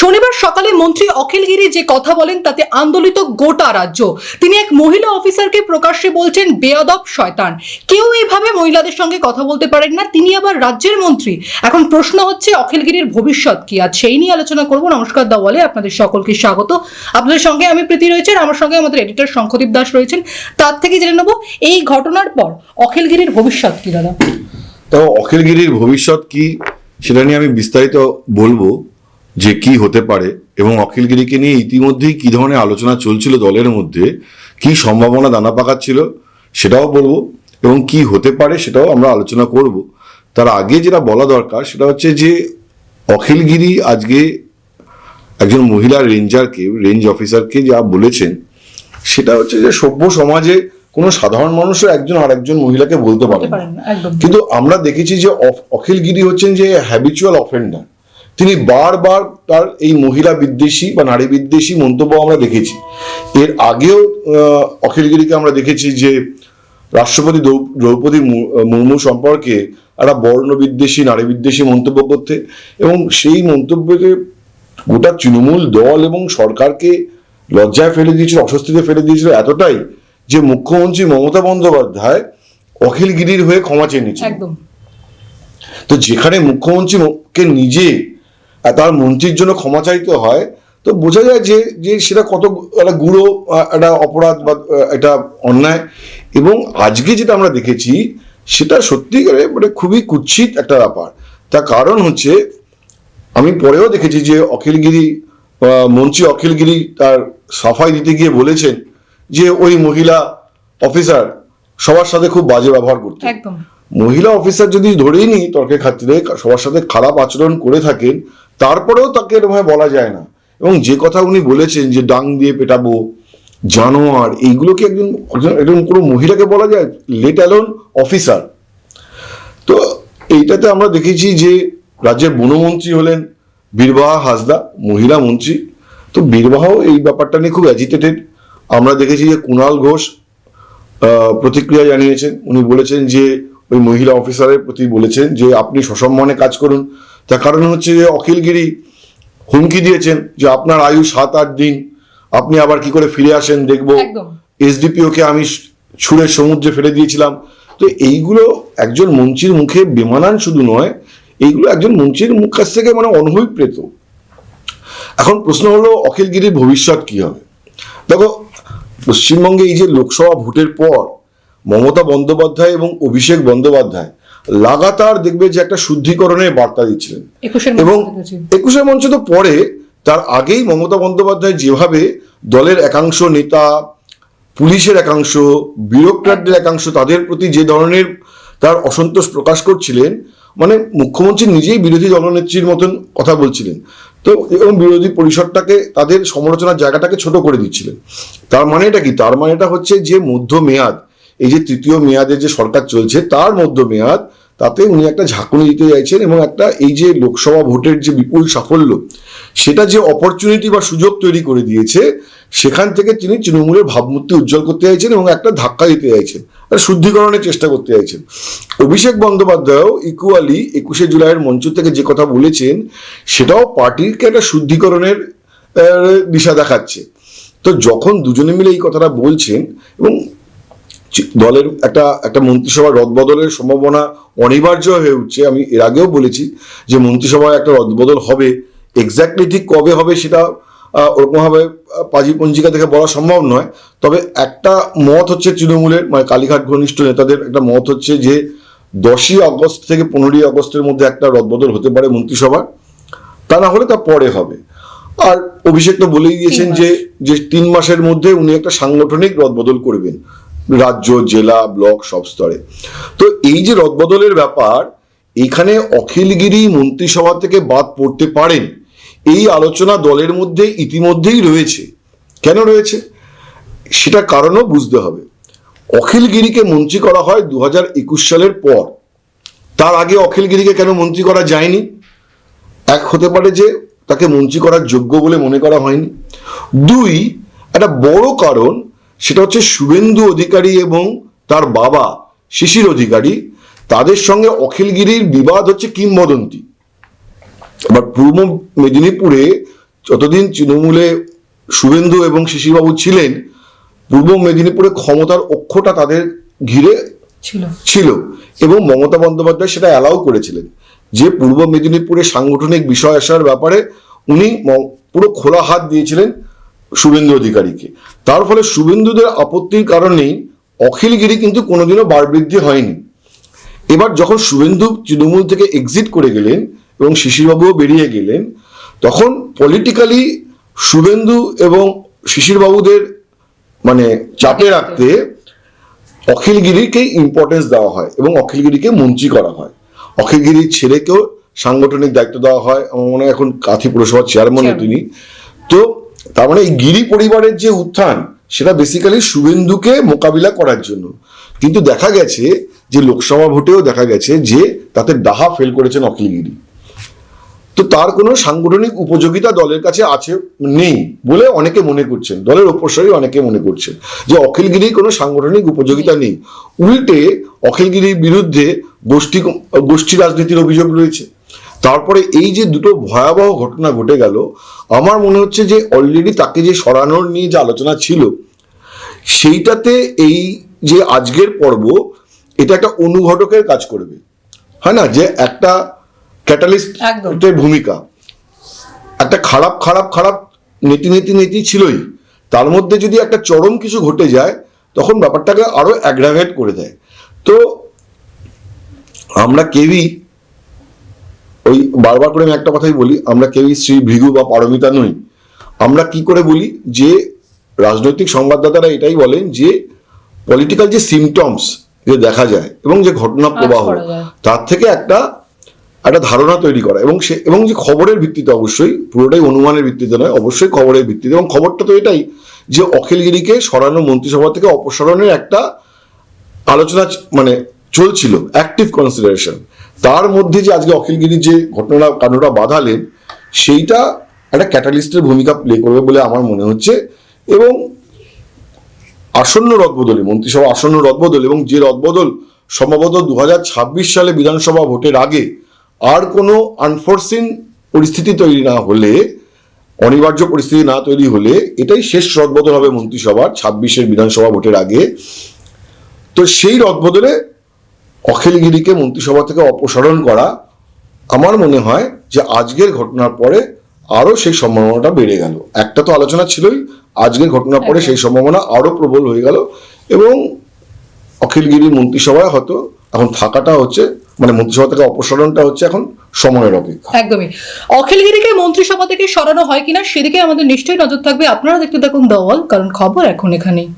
শনিবার সকালে মন্ত্রী অখিল গিরি যে কথা বলেন তাতে আন্দোলিত গোটা রাজ্য। তিনি এক মহিলা অফিসারকে প্রকাশ্যে বলছেন, বেয়াদব শয়তান। কেউ এইভাবে মহিলাদের সঙ্গে কথা বলতে পারেন না, তিনি আবার রাজ্যের মন্ত্রী। এখন প্রশ্ন হচ্ছে, অখিল গিরির ভবিষ্যৎ কি? আজ সেই নিয়ে আলোচনা করব নমস্কার দা বলে আপনাদের সকলকে স্বাগত। আপনাদের সঙ্গে আমি প্রীতি রয়েছেন, আমার সঙ্গে আমাদের এডিটর শঙ্খদীপ দাস রয়েছেন। তার থেকে জেনে নেব, এই ঘটনার পর অখিল গিরির ভবিষ্যৎ কি, দাদা? তো অখিলগিরির ভবিষ্যৎ কি, সেটা নিয়ে আমি বিস্তারিত বলব। যে কি হতে পারে এবং অখিলগিরিকে নিয়ে ইতিমধ্যেই কি ধরনের আলোচনা চলছিল দলের মধ্যে কি সম্ভাবনা দানা পাকাচ্ছিল সেটাও বলব এবং কি হতে পারে সেটাও আমরা আলোচনা করব। তার আগে যেটা বলা দরকার সেটা হচ্ছে যে অখিলগিরি আজকে একজন মহিলা রেঞ্জারকে রেঞ্জ অফিসারকে যা বলেছেন সেটা হচ্ছে যে সভ্য সমাজে কোনো সাধারণ মানুষও একজন আর একজন মহিলাকে বলতে পারে কিন্তু আমরা দেখেছি যে অখিলগিরি হচ্ছেন যে হ্যাবিচুয়াল অফেন্ডার তিনি বারবার তার এই মহিলা বিদ্বেষী বা নারী বিদ্বেষী মন্তব্য আমরা দেখেছি। এর আগেও অখিলগিরিকে আমরা দেখেছি যে রাষ্ট্রপতি দ্রৌ- দ্রৌপদী মুর্মু সম্পর্কে একটা বর্ণ বিদ্বেষী নারী বিদ্বেষী মন্তব্য করতে এবং সেই মন্তব্যকে গোটা তৃণমূল দল এবং সরকারকে লজ্জায় ফেলে দিয়েছিল অস্বস্তিতে ফেলে দিয়েছিল এতটাই যে মুখ্যমন্ত্রী মমতা বন্দ্যোপাধ্যায় অখিলগিরির হয়ে ক্ষমা চেয়ে একদম। তো যেখানে মুখ্যমন্ত্রীকে নিজে আহ, তার মন্ত্রীর জন্য ক্ষমা চাইতে হয় তো বোঝা যায় যে যে সেটা কত একটা গুঁড়ো একটা অপরাধ বা একটা অন্যায়। এবং আজকে যেটা আমরা দেখেছি সেটা সত্যিকারে মানে খুবই কুৎসিত একটা ব্যাপার। তার কারণ হচ্ছে আমি পরেও দেখেছি যে অখিলগিরি মন্ত্রী অখিলগিরি তার সাফাই দিতে গিয়ে বলেছেন যে ওই মহিলা অফিসার সবার সাথে খুব বাজে ব্যবহার করতে মহিলা অফিসার যদি ধরেই নি তর্কের খাতিরে সবার সাথে খারাপ আচরণ করে থাকেন তারপরেও তাকে এরকম বলা যায় না। এবং যে কথা উনি বলেছেন যে ডাং দিয়ে পেটাবো, জানোয়ার এইগুলো কি একজন একজন একজন কোনো মহিলাকে বলা যায় লেট অ্যালোন অফিসার তো এইটাতে আমরা দেখেছি যে রাজ্যের বনমন্ত্রী হলেন বীরবাহা হাসদা, মহিলা মন্ত্রী। তো বীরবাহাও এই ব্যাপারটা নিয়ে খুব অ্যাজিটেটেড আমরা দেখেছি যে কুণাল ঘোষ প্রতিক্রিয়া জানিয়েছেন। উনি বলেছেন যে ওই মহিলা অফিসারের প্রতি বলেছেন যে আপনি সসম্মানে কাজ করুন। তার কারণ হচ্ছে যে অখিলগিরি হুমকি দিয়েছেন যে আপনার আয়ু সাত আট দিন আপনি আবার কি করে ফিরে আসেন দেখব। এসডিপিওকে আমি ছুঁড়ে সমুদ্রে ফেলে দিয়েছিলাম। তো এইগুলো একজন মন্ত্রীর মুখে বেমানান শুধু নয় এইগুলো একজন মন্ত্রীর মুখ কাছ থেকে মানে অনভিপ্রেত। এখন প্রশ্ন হলো অখিলগিরির ভবিষ্যৎ কি হবে? দেখো পশ্চিমবঙ্গে এই যে লোকসভা ভোটের পর মমতা বন্দ্যোপাধ্যায় এবং অভিষেক বন্দ্যোপাধ্যায় লাগাতার দেখবে যে একটা শুদ্ধিকরণের বার্তা দিচ্ছিলেন। এবং। একুশের মঞ্চ তো পরে তার আগেই মমতা বন্দ্যোপাধ্যায় যেভাবে দলের একাংশ নেতা পুলিশের একাংশ বিউরোক্রাটদের একাংশ তাদের প্রতি যে ধরনের তার অসন্তোষ প্রকাশ করছিলেন মানে মুখ্যমন্ত্রী নিজেই বিরোধী দলনেত্রীর মতন কথা বলছিলেন। তো এবং বিরোধী পরিষদটাকে তাদের সমালোচনার জায়গাটাকে ছোট করে দিচ্ছিলেন। তার মানে এটা কি? তার মানে এটা হচ্ছে যে মধ্য মেয়াদ এই যে তৃতীয় মেয়াদে যে সরকার চলছে, তার মধ্য মেয়াদ, তাতে উনি একটা ঝাঁকুনি দিতে চাইছেন এবং একটা এই যে লোকসভা ভোটের যে বিপুল সাফল্য, সেটা যে অপরচুনিটি বা সুযোগ তৈরি করে দিয়েছে, সেখান থেকে তিনি তৃণমূলের ভাবমূর্তি উজ্জ্বল করতে চাইছেন এবং একটা ধাক্কা দিতে চাইছেন, একটা শুদ্ধিকরণের চেষ্টা করতে চাইছেন। অভিষেক বন্দ্যোপাধ্যায়ও ইকুয়ালি একুশে জুলাইয়ের মঞ্চ থেকে যে কথা বলেছেন, সেটাও পার্টিকে একটা শুদ্ধিকরণের দিশা দেখাচ্ছে। তো যখন দুজনে মিলে এই কথাটা বলছেন এবং দলের একটা একটা মন্ত্রিসভা রদবদলের সম্ভাবনা অনিবার্য হয়ে উঠছে। আমি এর আগেও বলেছি যে মন্ত্রিসভায় একটা রদবদল হবে। এক্স্যাক্টলি ঠিক কবে হবে সেটা ওরকমভাবে পাজি পঞ্জিকা থেকে বলা সম্ভব নয়। তবে একটা মত হচ্ছে তৃণমূলের মানে কালীঘাট ঘনিষ্ঠ নেতাদের একটা মত হচ্ছে যে দশই আগস্ট থেকে পনেরোই আগস্টের মধ্যে একটা রদবদল হতে পারে মন্ত্রিসভার। তা না হলে তা পরে হবে। আর অভিষেক তো বলেই দিয়েছেন যে যে তিন মাসের মধ্যে উনি একটা সাংগঠনিক রদবদল করবেন। রাজ্য, জেলা, ব্লক সব স্তরে। তো এই যে রদবদলের ব্যাপার, এখানে অখিলগিরি মন্ত্রিসভা থেকে বাদ পড়তে পারেন। এই আলোচনা দলের মধ্যে ইতিমধ্যেই রয়েছে। কেন রয়েছে? সেটার কারণও বুঝতে হবে। অখিলগিরিকে মন্ত্রী করা হয় দু সালের পর। তার আগে অখিলগিরিকে কেন মন্ত্রী করা যায়নি? এক হতে পারে যে তাকে মন্ত্রী করার যোগ্য বলে মনে করা হয়নি। দুই, একটা বড় কারণ সেটা হচ্ছে শুভেন্দু অধিকারী এবং তার বাবা শিশির অধিকারী। তাদের সঙ্গে অখিলগিরির বিবাদ হচ্ছে কিংবদন্তি। এবার পূর্ব মেদিনীপুরে যতদিন তৃণমূলে শুভেন্দু এবং শিশিরবাবু ছিলেন পূর্ব মেদিনীপুরে ক্ষমতার অক্ষটা তাদের ঘিরে ছিল। ছিল এবং মমতা বন্দ্যোপাধ্যায় সেটা অ্যালাউ করেছিলেন। যে পূর্ব মেদিনীপুরে সাংগঠনিক বিষয় আসার ব্যাপারে উনি পুরো খোলা হাত দিয়েছিলেন। শুভেন্দু অধিকারীকে। তার ফলে শুভেন্দুদের আপত্তির কারণেই অখিলগিরি কিন্তু কোনোদিনও বার বৃদ্ধি হয়নি। এবার যখন শুভেন্দু তৃণমূল থেকে এক্সিট করে গেলেন এবং শিশিরবাবুও বেরিয়ে গেলেন তখন পলিটিক্যালি শুভেন্দু এবং শিশিরবাবুদের মানে চাপে রাখতে অখিলগিরিকে ইম্পর্টেন্স দেওয়া হয় এবং অখিলগিরিকে মন্ত্রী করা হয়। অখিলগিরির ছেলেকেও সাংগঠনিক দায়িত্ব দেওয়া হয় আমার মনে হয় এখন কাথি পুরসভার চেয়ারম্যানও তিনি। তো তার মানে এই গিরি পরিবারের যে উত্থান, সেটা বেসিক্যালি শুভেন্দুকে মোকাবিলা করার জন্য। কিন্তু দেখা গেছে যে লোকসভা ভোটেও দেখা গেছে যে তাতে ডাহা ফেল করেছেন অখিলগিরি। তো তার কোনো সাংগঠনিক উপযোগিতা দলের কাছে আছে, নেই বলে অনেকে মনে করছেন। দলের অপসরই অনেকে মনে করছেন যে অখিলগিরির কোনো সাংগঠনিক উপযোগিতা নেই। উল্টে অখিলগিরির বিরুদ্ধে গোষ্ঠী গোষ্ঠী রাজনীতির অভিযোগ রয়েছে। তারপরে এই যে দুটো ভয়াবহ ঘটনা ঘটে গেল আমার মনে হচ্ছে যে অলরেডি তাকে যে সরানোর নিয়ে যে আলোচনা ছিল সেইটাতে এই যে আজকের পর্ব এটা একটা অনুঘটকের কাজ করবে। হয় না? যে একটা ক্যাটালিস্ট একদম। ভূমিকা। একটা খারাপ খারাপ খারাপ নীতি নীতি নীতি ছিলই। তার মধ্যে যদি একটা চরম কিছু ঘটে যায় তখন ব্যাপারটাকে আরও অ্যাগ্রাভেট করে দেয়। তো আমরা কেউই ওই বারবার করে আমি একটা কথাই বলি আমরা কেউই শ্রী ভৃগু বা পারমিতা নই। আমরা কি করে বলি যে রাজনৈতিক সংবাদদাতারা এটাই বলেন যে পলিটিক্যাল যে সিমটমস যে দেখা যায় এবং যে ঘটনা প্রবাহ তার থেকে একটা একটা ধারণা তৈরি করা এবং সে এবং যে খবরের ভিত্তিতে অবশ্যই পুরোটাই অনুমানের ভিত্তিতে নয় অবশ্যই খবরের ভিত্তিতে। এবং খবরটা তো এটাই যে অখিলগিরিকে সরানো মন্ত্রিসভা থেকে অপসারণের একটা আলোচনা মানে চলছিল অ্যাক্টিভ কনসিডারেশন তার মধ্যে যে আজকে অখিলগিরি যে ঘটনা কাণ্ডটা বাঁধালেন, সেইটা একটা ক্যাটালিস্টের ভূমিকা প্লে করবে বলে আমার মনে হচ্ছে এবং আসন্ন রদবদলে, মন্ত্রিসভা আসন্ন রদবদল এবং যে রদবদল সম্ভবত দু সালে বিধানসভা ভোটের আগে আর কোনো আনফোর্সিন পরিস্থিতি তৈরি না হলে, অনিবার্য পরিস্থিতি না তৈরি হলে এটাই শেষ রদবদল হবে মন্ত্রিসভার ছাব্বিশের বিধানসভা ভোটের আগে। তো সেই রদবদলে অখিলগিরিকে মন্ত্রিসভা থেকে অপসারণ করা আমার মনে হয় যে আজকের ঘটনার পরে আরও সেই সম্ভাবনাটা বেড়ে গেল। একটা তো আলোচনা ছিলই আজকের ঘটনার পরে সেই সম্ভাবনা আরও প্রবল হয়ে গেল এবং অখিলগিরি মন্ত্রিসভায় হয়তো এখন থাকাটা হচ্ছে মানে মন্ত্রিসভা থেকে অপসারণটা হচ্ছে এখন সময়ের অপেক্ষা। একদমই। অখিলগিরিকে মন্ত্রিসভা থেকে সরানো হয় কিনা সেদিকে আমাদের নিশ্চয়ই নজর থাকবে। আপনারা দেখতে থাকুন দওয়াল কারণ খবর এখন এখানেই।